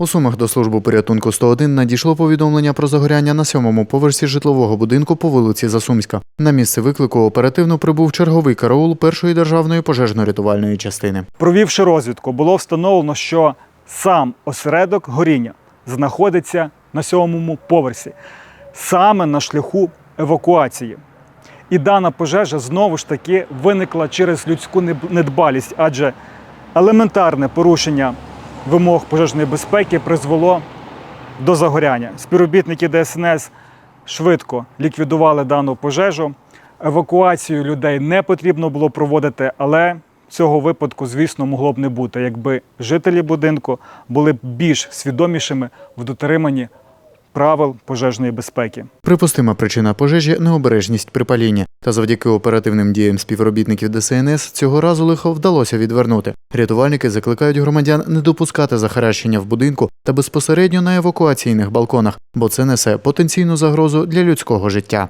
У Сумах до служби порятунку 101 надійшло повідомлення про загоряння на сьомому поверсі житлового будинку по вулиці Засумська. На місце виклику оперативно прибув черговий караул першої державної пожежно-рятувальної частини. Провівши розвідку, було встановлено, що сам осередок горіння знаходиться на сьомому поверсі, саме на шляху евакуації. І дана пожежа знову ж таки виникла через людську недбалість, адже елементарне порушення вимог пожежної безпеки призвело до загоряння. Співробітники ДСНС швидко ліквідували дану пожежу. Евакуацію людей не потрібно було проводити, але цього випадку, звісно, могло б не бути, якби жителі будинку були б більш свідомішими в дотриманні правил пожежної безпеки. Припустима причина пожежі необережність при палінні. Та завдяки оперативним діям співробітників ДСНС цього разу лихо вдалося відвернути. Рятувальники закликають громадян не допускати захаращення в будинку та безпосередньо на евакуаційних балконах, бо це несе потенційну загрозу для людського життя.